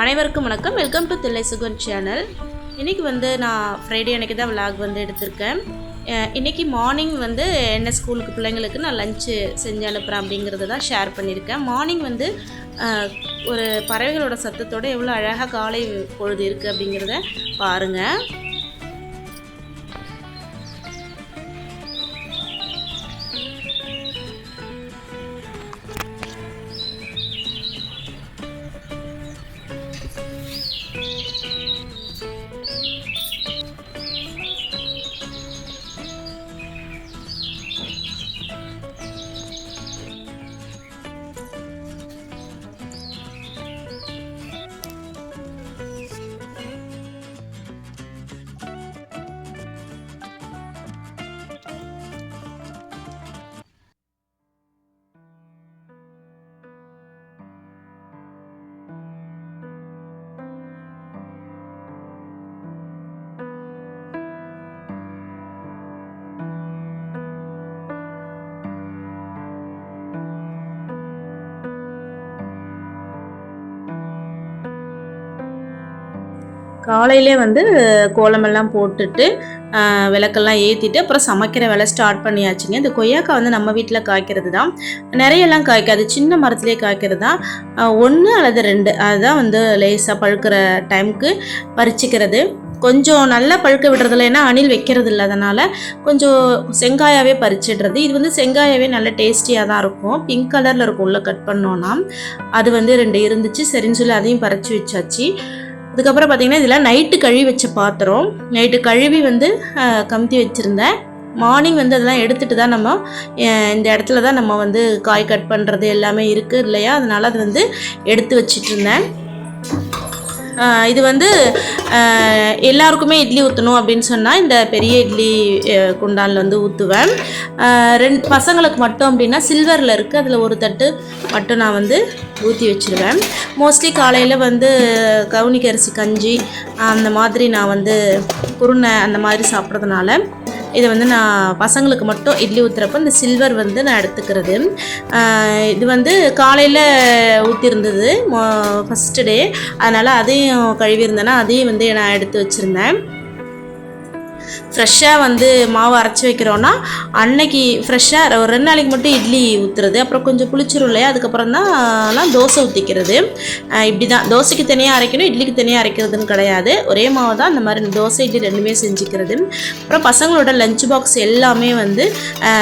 அனைவருக்கும் வணக்கம். Welcome to Thillai Sugan channel இன்றைக்கி வந்து நான் ஃப்ரைடே அன்றைக்கி தான் விலாக் வந்து எடுத்திருக்கேன். இன்றைக்கி இன்னைக்கு மார்னிங் வந்து என்ன ஸ்கூலுக்கு பிள்ளைங்களுக்கு நான் லஞ்சு செஞ்சு அனுப்புகிறேன் அப்படிங்கிறத தான் ஷேர் பண்ணியிருக்கேன். மார்னிங் வந்து ஒரு பறவைகளோட சத்தத்தோடு எவ்வளோ அழகாக காலை பொழுது இருக்குது அப்படிங்கிறத பாருங்கள் காலையிலே வந்து கோலமெல்லாம் போட்டுட்டு விளக்கெல்லாம் ஏற்றிட்டு அப்புறம் சமைக்கிற வேலை ஸ்டார்ட் பண்ணியாச்சுங்க. இந்த கொய்யாக்காய் வந்து நம்ம வீட்டில் காய்க்கிறது தான். நிறையெல்லாம் காய்க்காது சின்ன மரத்துலேயே காய்க்கிறது தான். ஒன்று அல்லது ரெண்டு அதுதான் வந்து லேசாக பழுக்கிற டைமுக்கு பறிச்சிக்கிறது. கொஞ்சம் நல்லா பழுக்க விடுறதில்ல ஏன்னா அணில் வைக்கிறது இல்லை அதனால் கொஞ்சம் செங்காயாவே பறிச்சிடுறது. இது வந்து செங்காயாவே நல்ல டேஸ்டியாக தான் இருக்கும். பிங்க் கலரில் இருக்கும் உள்ளே கட் பண்ணோன்னா அது வந்து ரெண்டு இருந்துச்சு சரின்னு சொல்லி அதையும் பறித்து வச்சாச்சு. அதுக்கப்புறம் பார்த்தீங்கன்னா இதில் நைட்டு கழுவி வச்ச பாத்திரம். நைட்டு கழுவி வந்து கமுத்தி வச்சுருந்தேன். மார்னிங் வந்து அதெல்லாம் எடுத்துகிட்டு தான் நம்ம இந்த இடத்துல தான் நம்ம வந்து காய் கட் பண்ணுறது எல்லாமே இருக்குது இல்லையா? அதனால் அது வந்து எடுத்து வச்சிட்டு இருந்தேன். இது வந்து எல்லாருக்குமே இட்லி ஊற்றணும் அப்படின்னு சொன்னால் இந்த பெரிய இட்லி குண்டானில் வந்து ஊற்றுவேன் ரெண்டு பசங்களுக்கு மட்டும் அப்படின்னா சில்வரில் இருக்குது அதில் ஒரு தட்டு மட்டும் நான் வந்து ஊற்றி வச்சுருவேன். மோஸ்ட்லி காலையில் வந்து கவுனிக்கரிசி கஞ்சி அந்த மாதிரி நான் வந்து குருணை அந்த மாதிரி சாப்பிட்றதுனால இதை வந்து நான் பசங்களுக்கு மட்டும் இட்லி ஊற்றுறப்ப இந்த சில்வர் வந்து நான் எடுத்துக்கிறது. இது வந்து காலையில் ஊற்றிருந்தது ஃபஸ்ட்டு டே அதனால் அதையும் கழுவியிருந்தேன்னா அதையும் வந்து நான் எடுத்து வச்சுருந்தேன். ஃப்ரெஷ்ஷாக வந்து மாவு அரைச்சி வைக்கிறோன்னா அன்னைக்கு ஃப்ரெஷ்ஷாக ஒரு ரெண்டு நாளைக்கு மட்டும் இட்லி ஊற்றுறது அப்புறம் கொஞ்சம் புளிச்சிரும் இல்லையா? அதுக்கப்புறம் தான் தோசை ஊற்றிக்கிறது இப்படி தான் தோசைக்கு தனியாக அரைக்கணும் இட்லிக்கு தனியாக அரைக்கிறதுன்னு கிடையாது. ஒரே மாவு தான் இந்த மாதிரி தோசை இட்லி ரெண்டுமே செஞ்சுக்கிறது. அப்புறம் பசங்களோட லஞ்ச் பாக்ஸ் எல்லாமே வந்து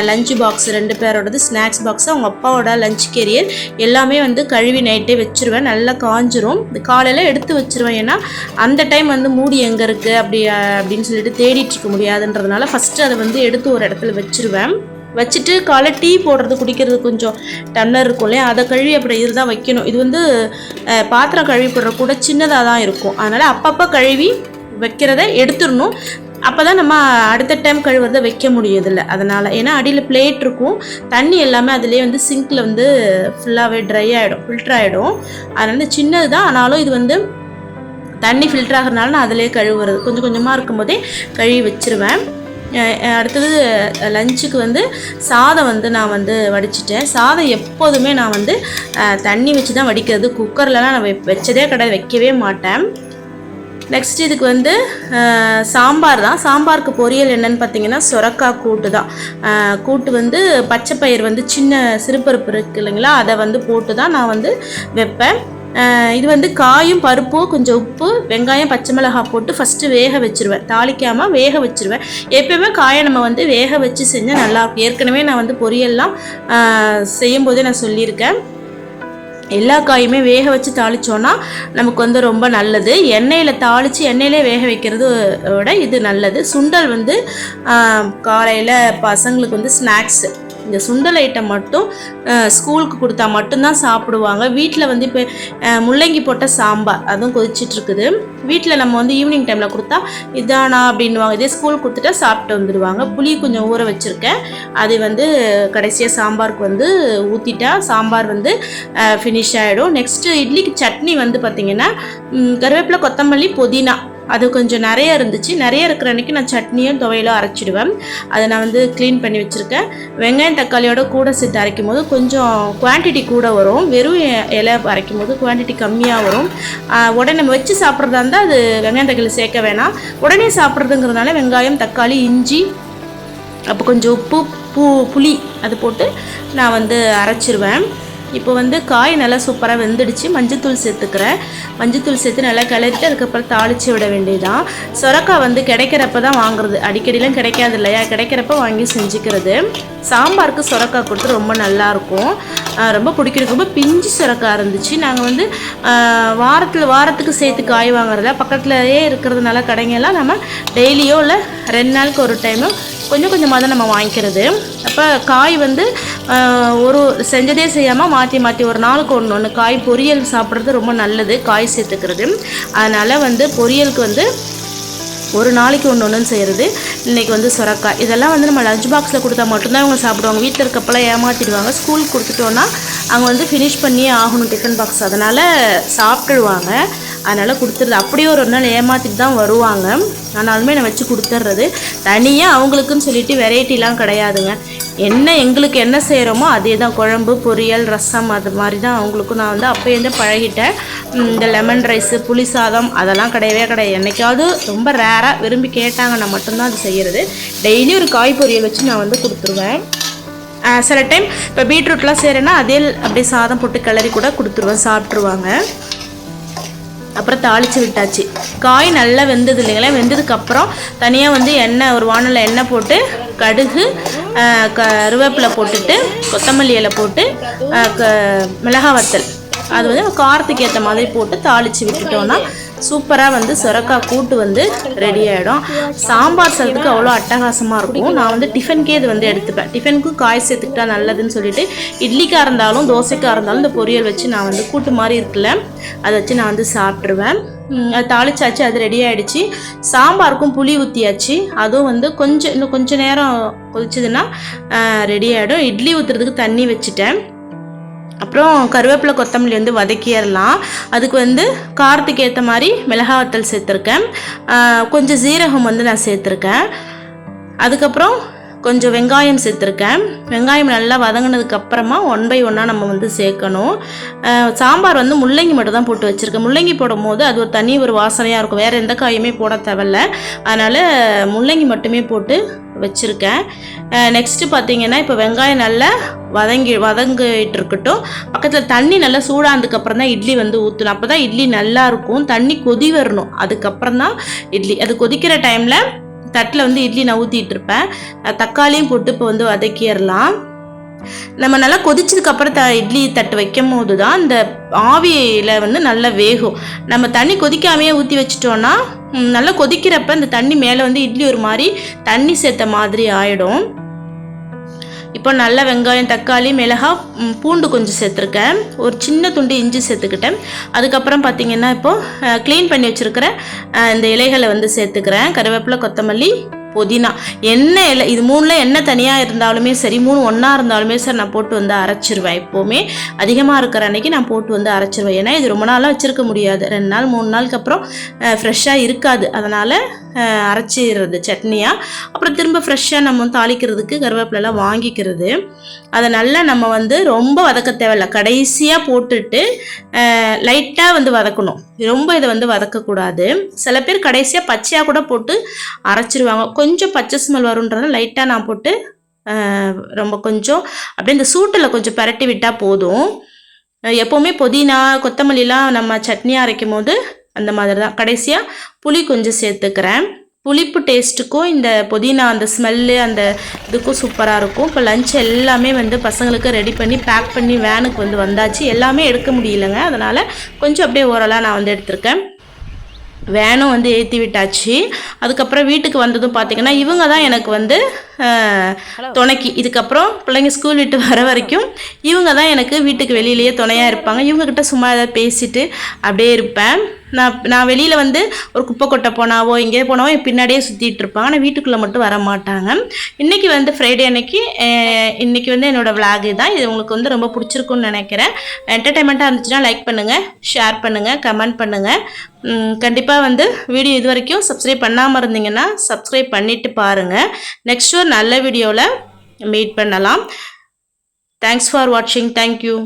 லஞ்ச் பாக்ஸ் ரெண்டு பேரோடது ஸ்நாக்ஸ் பாக்ஸ் அவங்க அப்பாவோட லஞ்ச் கேரியர் எல்லாமே வந்து கழுவி நைட்டே வச்சுருவேன். நல்லா காஞ்சிரும். காலையில் எடுத்து வச்சுருவேன். ஏன்னா அந்த டைம் வந்து மூடி எங்கே இருக்குது அப்படி அப்படின்னு சொல்லிட்டு தேடிட்டு இருக்க முடியாதுன்றதுனால ஃபஸ்ட்டு அதை வந்து எடுத்து ஒரு இடத்துல வச்சுருவேன். வச்சுட்டு காலை டீ போடுறது குடிக்கிறது கொஞ்சம் டம்ளர் இருக்கும் இல்லையா? அதை கழுவி அப்படி இதுதான் வைக்கணும். இது வந்து பாத்திரம் கழுவி போடுற கூட சின்னதாக தான் இருக்கும். அதனால் அப்பப்போ கழுவி வைக்கிறத எடுத்துடணும். அப்போ தான் நம்ம அடுத்த டைம் கழுவுறதை வைக்க முடியுதில்ல அதனால் ஏன்னா அடியில் பிளேட் இருக்கும். தண்ணி எல்லாமே அதிலே வந்து சிங்க்கில் வந்து ஃபுல்லாகவே ட்ரை ஆகிடும் ஃபில்டர் ஆகிடும் அதனால் சின்னது தான் ஆனாலும் இது வந்து தண்ணி ஃபில்டர் ஆகிறதுனால நான் அதிலே கழுவுறது. கொஞ்சம் கொஞ்சமாக இருக்கும்போதே கழுவி வச்சிருவேன். அடுத்தது லஞ்சுக்கு வந்து சாதம் வந்து நான் வந்து வடிச்சிட்டேன். சாதம் எப்போதுமே நான் வந்து தண்ணி வச்சு தான் வடிக்கிறது குக்கர்லலாம் நான் வச்சதே கிடையாது. வைக்கவே மாட்டேன். நெக்ஸ்ட் இதுக்கு வந்து சாம்பார் தான். சாம்பாருக்கு பொரியல் என்னன்னு பார்த்தீங்கன்னா சொரக்காய் கூட்டு தான். கூட்டு வந்து பச்சை பயிர் வந்து சின்ன சிறுபருப்பு இருக்கு இல்லைங்களா? அதை வந்து போட்டு தான் நான் வந்து வைப்பேன். இது வந்து காயும் பருப்பும் கொஞ்சம் உப்பு வெங்காயம் பச்சை மிளகாய் போட்டு ஃபஸ்ட்டு வேக வச்சிருவேன். தாளிக்காமல் வேக வச்சிருவேன். எப்பயுமே காயை நம்ம வந்து வேக வச்சு செஞ்சால் நல்லாயிருக்கும் ஏற்கனவே நான் வந்து பொரியல்லாம் செய்யும்போதே நான் சொல்லியிருக்கேன். எல்லா காயுமே வேக வச்சு தாளிச்சோன்னா நமக்கு வந்து ரொம்ப நல்லது. எண்ணெயில் தாளித்து எண்ணெயிலே வேக வைக்கிறது விட இது நல்லது. சுண்டல் வந்து காலையில் பசங்களுக்கு வந்து ஸ்நாக்ஸு இந்த சுண்டல் ஐட்டம் மட்டும் ஸ்கூலுக்கு கொடுத்தா மட்டும்தான் சாப்பிடுவாங்க. வீட்டில் வந்து இப்போ முள்ளங்கி போட்ட சாம்பார் அதுவும் கொதிச்சிட்ருக்குது. வீட்டில் நம்ம வந்து ஈவினிங் டைமில் கொடுத்தா இதானா அப்படின்வாங்க இதே ஸ்கூல் கொடுத்துட்டா சாப்பிட்டு வந்துடுவாங்க. புளி கொஞ்சம் ஊற வச்சுருக்கேன். அது வந்து கடைசியாக சாம்பாருக்கு வந்து ஊற்றிட்டா சாம்பார் வந்து ஃபினிஷ் ஆகிடும் நெக்ஸ்ட்டு இட்லிக்கு சட்னி வந்து பார்த்திங்கன்னா கருவேப்பிலை கொத்தமல்லி புதினா அது கொஞ்சம் நிறைய இருந்துச்சு. நிறைய இருக்கிற அன்றைக்கி நான் சட்னியும் துவையிலும் அரைச்சிடுவேன். அதை நான் வந்து க்ளீன் பண்ணி வச்சுருக்கேன். வெங்காயம் தக்காளியோட கூட சேர்த்து அரைக்கும் போது கொஞ்சம் குவான்டிட்டி கூட வரும். வெறும் இலை அரைக்கும் போது குவான்டிட்டி கம்மியாக வரும் உடனே நம்ம வச்சு சாப்பிட்றதா இருந்தால் அது வெங்காயம் தக்காளி சேர்க்க வேணாம். உடனே சாப்பிட்றதுங்கிறதுனால வெங்காயம் தக்காளி இஞ்சி அப்போ கொஞ்சம் உப்பு பூ புளி அது போட்டு நான் வந்து அரைச்சிருவேன். இப்போ வந்து காய் நல்லா சூப்பராக வெந்துடுச்சு. மஞ்சத்தூள் சேர்த்துக்கிறேன். மஞ்சத்தூள் சேர்த்து நல்லா கிளறிட்டு அதுக்கப்புறம் தாளித்து விட வேண்டியதான் சொரக்காய் வந்து கிடைக்கிறப்ப தான் வாங்குறது. அடிக்கடிலாம் கிடைக்காது இல்லையா? கிடைக்கிறப்ப வாங்கி செஞ்சுக்கிறது. சாம்பாருக்கு சொரக்காய் கொடுத்து ரொம்ப நல்லாயிருக்கும். ரொம்ப பிடிக்கிறதுக்கு ரொம்ப பிஞ்சு சொரக்காய் இருந்துச்சு. நாங்கள் வந்து வாரத்தில் வாரத்துக்கு சேர்த்து காய் வாங்குறத? பக்கத்துலேயே இருக்கிறதுனால கடைங்கெல்லாம் நம்ம டெய்லியோ இல்லை ரெண்டு நாளுக்கு ஒரு டைமோ கொஞ்சம் கொஞ்சமாக தான் நம்ம வாங்கிக்கிறது. அப்போ காய் வந்து ஒரு செஞ்சதே செய்யாமல் மாற்றி மாற்றி ஒரு நாளுக்கு ஒன்று ஒன்று காய் பொரியல் சாப்பிட்றது ரொம்ப நல்லது காய் சேர்த்துக்கிறது. அதனால் வந்து பொரியலுக்கு வந்து ஒரு நாளைக்கு ஒன்று ஒன்றுன்னு செய்கிறது இன்றைக்கி வந்து சுரக்காய். இதெல்லாம் வந்து நம்ம லஞ்ச் பாக்ஸில் கொடுத்தா மட்டும்தான் அவங்க சாப்பிடுவாங்க. வீட்டில் இருக்கப்பெல்லாம் ஏமாற்றிடுவாங்க ஸ்கூலுக்கு கொடுத்துட்டோன்னா அவங்க வந்து ஃபினிஷ் பண்ணியே ஆகணும் டிஃபன் பாக்ஸ் அதனால் சாப்பிட்டுடுவாங்க அதனால் கொடுத்துருது அப்படியே ஒரு நாள் ஏமாற்றிட்டு தான் வருவாங்க. ஆனாலுமே நான் வச்சு கொடுத்துட்றது தனியாக அவங்களுக்குன்னு சொல்லிட்டு வெரைட்டிலாம் கிடையாதுங்க. என்ன எங்களுக்கு என்ன செய்கிறோமோ அதே தான் குழம்பு பொரியல் ரசம் அது மாதிரி தான் அவங்களுக்கும் நான் வந்து அப்போயே பழகிட்டேன். இந்த லெமன் ரைஸு புளி சாதம் அதெல்லாம் கிடையவே கிடையாது. என்றைக்காவது ரொம்ப ரேராக விரும்பி கேட்டாங்கன்னா மட்டும்தான் அது செய்கிறது டெய்லி ஒரு காய் பொரியல் வச்சு நான் வந்து கொடுத்துருவேன். சில டைம் இப்போ பீட்ரூட்லாம் செய்கிறேன்னா அதே அப்படியே சாதம் போட்டு கிளறி கூட கொடுத்துருவேன் சாப்பிட்ருவாங்க அப்புறம் தாளித்து விட்டாச்சு. காய் நல்லா வெந்தது இல்லைங்களா? வெந்ததுக்கப்புறம் தனியாக வந்து எண்ணெய் ஒரு வானலில் எண்ணெய் போட்டு கடுகு ஆஹ் கருவேப்பிலை போட்டுட்டு கொத்தமல்லி இலை போட்டு க மிளகா வத்தல். அது வந்து காரத்துக்கு ஏற்ற மாதிரி போட்டு தாளித்து விட்டுட்டோன்னா சூப்பராக வந்து சுரக்காய் கூட்டு வந்து ரெடி ஆகிடும் சாம்பார் சாதத்துக்கு அவ்வளோ அட்டகாசமாக இருக்கும். நான் வந்து டிஃபனுக்கே இது வந்து எடுத்துப்பேன். டிஃபனுக்கும் காய் சேர்த்துக்கிட்டா நல்லதுன்னு சொல்லிட்டு இட்லிக்காக இருந்தாலும் தோசைக்காக இருந்தாலும் இந்த பொரியல் வச்சு நான் வந்து கூட்டு மாதிரி இருக்குல்ல அதை வச்சு நான் வந்து சாப்பிட்ருவேன் அது தாளிச்சாச்சு அது ரெடி ஆகிடுச்சி சாம்பாருக்கும் புளி ஊற்றியாச்சு அதுவும் வந்து கொஞ்சம் இன்னும் கொஞ்சம் நேரம் கொதிச்சதுன்னா ரெடி ஆகிடும் இட்லி ஊற்றுறதுக்கு தண்ணி வச்சுட்டேன். அப்புறம் கருவேப்பிலை கொத்தமல்லி வந்து வதக்கிடலாம். அதுக்கு வந்து காரத்துக்கு ஏற்ற மாதிரி மிளகாய் வத்தல் சேர்த்துருக்கேன். கொஞ்சம் சீரகம் வந்து நான் சேர்த்துருக்கேன். அதுக்கப்புறம் கொஞ்சம் வெங்காயம் சேர்த்துருக்கேன். வெங்காயம் நல்லா வதங்கினதுக்கு அப்புறமா ஒன் பை ஒன்னாக நம்ம வந்து சேர்க்கணும். சாம்பார் வந்து முள்ளங்கி மட்டும் தான் போட்டு வச்சுருக்கேன். முள்ளங்கி போடும் போது அது ஒரு தனி ஒரு வாசனையாக இருக்கும். வேறு எந்த காயுமே போட தேவையில்ல. அதனால் முள்ளங்கி மட்டுமே போட்டு வச்சுருக்கேன். நெக்ஸ்ட்டு பார்த்தீங்கன்னா இப்போ வெங்காயம் நல்லா வதங்கி வதங்கிட்டு இருக்கட்டும். பக்கத்தில் தண்ணி நல்லா சூடானதுக்கு அப்புறம் தான் இட்லி வந்து ஊற்றணும் அப்போ தான் இட்லி நல்லா இருக்கும். தண்ணி கொதி வரணும். அதுக்கப்புறம் தான் இட்லி. அது கொதிக்கிற டைமில் தட்டில் வந்து இட்லி நான் ஊற்றிட்டு இருப்பேன் தக்காளியும் போட்டு இப்போ வந்து வதக்கிடலாம். நம்ம நல்லா கொதிச்சதுக்கு அப்புறம் த இட்லி தட்டு வைக்கும் போது தான் இந்த ஆவியில் வந்து நல்லா வேகும். நம்ம தண்ணி கொதிக்காமையே ஊற்றி வச்சிட்டோன்னா நல்லா கொதிக்கிறப்ப இந்த தண்ணி மேலே வந்து இட்லி ஒரு மாதிரி தண்ணி சேர்த்த மாதிரி ஆகிடும் இப்போ நல்ல வெங்காயம் தக்காளி மிளகாய் பூண்டு கொஞ்சம் சேர்த்துருக்கேன். ஒரு சின்ன துண்டு இஞ்சி சேர்த்துக்கிட்டேன். அதுக்கப்புறம் பார்த்தீங்கன்னா இப்போது க்ளீன் பண்ணி வச்சுருக்கிற இந்த இலைகளை வந்து சேர்த்துக்கிறேன். கருவேப்பிலை கொத்தமல்லி புதினா. என்ன இல்லை இது மூணில் என்ன தனியாக இருந்தாலுமே சரி மூணு ஒன்றா இருந்தாலுமே சரி நான் போட்டு வந்து அரைச்சிருவேன் எப்போவுமே. அதிகமாக இருக்கிற அன்னைக்கு நான் போட்டு வந்து அரைச்சிருவேன். ஏன்னா இது ரொம்ப நாளாக வச்சுருக்க முடியாது. ரெண்டு நாள் மூணு நாளுக்கு அப்புறம் ஃப்ரெஷ்ஷாக இருக்காது. அதனால் அரைச்சிடுறது சட்னியாக அப்புறம் திரும்ப ஃப்ரெஷ்ஷாக நம்ம தாளிக்கிறதுக்கு கருவேப்பிலெலாம் வாங்கிக்கிறது. அதை நல்லா நம்ம வந்து ரொம்ப வதக்க தேவையில்ல. கடைசியாக போட்டுட்டு லைட்டாக வந்து வதக்கணும். ரொம்ப இதை வந்து வதக்கக்கூடாது. சில பேர் கடைசியாக பச்சையாக கூட போட்டு அரைச்சிருவாங்க. கொஞ்சம் பச்சை ஸ்மெல் வரும்ன்றதை லைட்டாக நான் போட்டு ரொம்ப கொஞ்சம் அப்படியே இந்த சூட்டில் கொஞ்சம் பரட்டி விட்டால் போதும். எப்போவுமே புதினா கொத்தமல்லிலாம் நம்ம சட்னி அரைக்கும் போது அந்த மாதிரி தான் கடைசியாக புளி கொஞ்சம் சேர்த்துக்கிறேன். புளிப்பு டேஸ்ட்டுக்கும் இந்த புதினா அந்த ஸ்மெல்லு அந்த இதுக்கும் சூப்பராக இருக்கும். இப்போ லஞ்ச் எல்லாமே வந்து பசங்களுக்கு ரெடி பண்ணி பேக் பண்ணி வேனுக்கு வந்து வந்தாச்சு. எல்லாமே எடுக்க முடியலங்க. அதனால் கொஞ்சம் அப்படியே ஓரலாக நான் வந்து எடுத்திருக்கேன். வேனும் வந்து ஏற்றி விட்டாச்சு. அதுக்கப்புறம் வீட்டுக்கு வந்ததும் பார்த்தீங்கன்னா இவங்க தான் எனக்கு வந்து துணைக்கு. இதுக்கப்புறம் பிள்ளைங்க ஸ்கூல் விட்டு வர வரைக்கும் இவங்க தான் எனக்கு வீட்டுக்கு வெளியிலேயே துணையாக இருப்பாங்க. இவங்கக்கிட்ட சும்மா ஏதாவது பேசிட்டு அப்படியே இருப்பேன். நான் நான் வெளியில் வந்து ஒரு குப்பை கொட்டை போனாவோ எங்கேயோ போனாவோ என் பின்னாடியே சுற்றிட்டு இருப்பாங்க. ஆனால் வீட்டுக்குள்ளே மட்டும் வர மாட்டாங்க. இன்றைக்கி வந்து ஃப்ரைடே அன்னைக்கு இன்றைக்கி வந்து என்னோடய விளாகு தான் இது உங்களுக்கு வந்து ரொம்ப பிடிச்சிருக்குன்னு நினைக்கிறேன். என்டர்டைன்மெண்ட்டாக இருந்துச்சுன்னா லைக் பண்ணுங்கள் ஷேர் பண்ணுங்கள் கமெண்ட் பண்ணுங்கள் கண்டிப்பாக வந்து வீடியோ இது வரைக்கும் சப்ஸ்கிரைப் பண்ணாமல் இருந்தீங்கன்னா சப்ஸ்கிரைப் பண்ணிவிட்டு பாருங்கள் நெக்ஸ்ட் ஒரு நல்ல வீடியோவில் மீட் பண்ணலாம். தேங்க்ஸ் ஃபார் வாட்சிங் தேங்க்யூ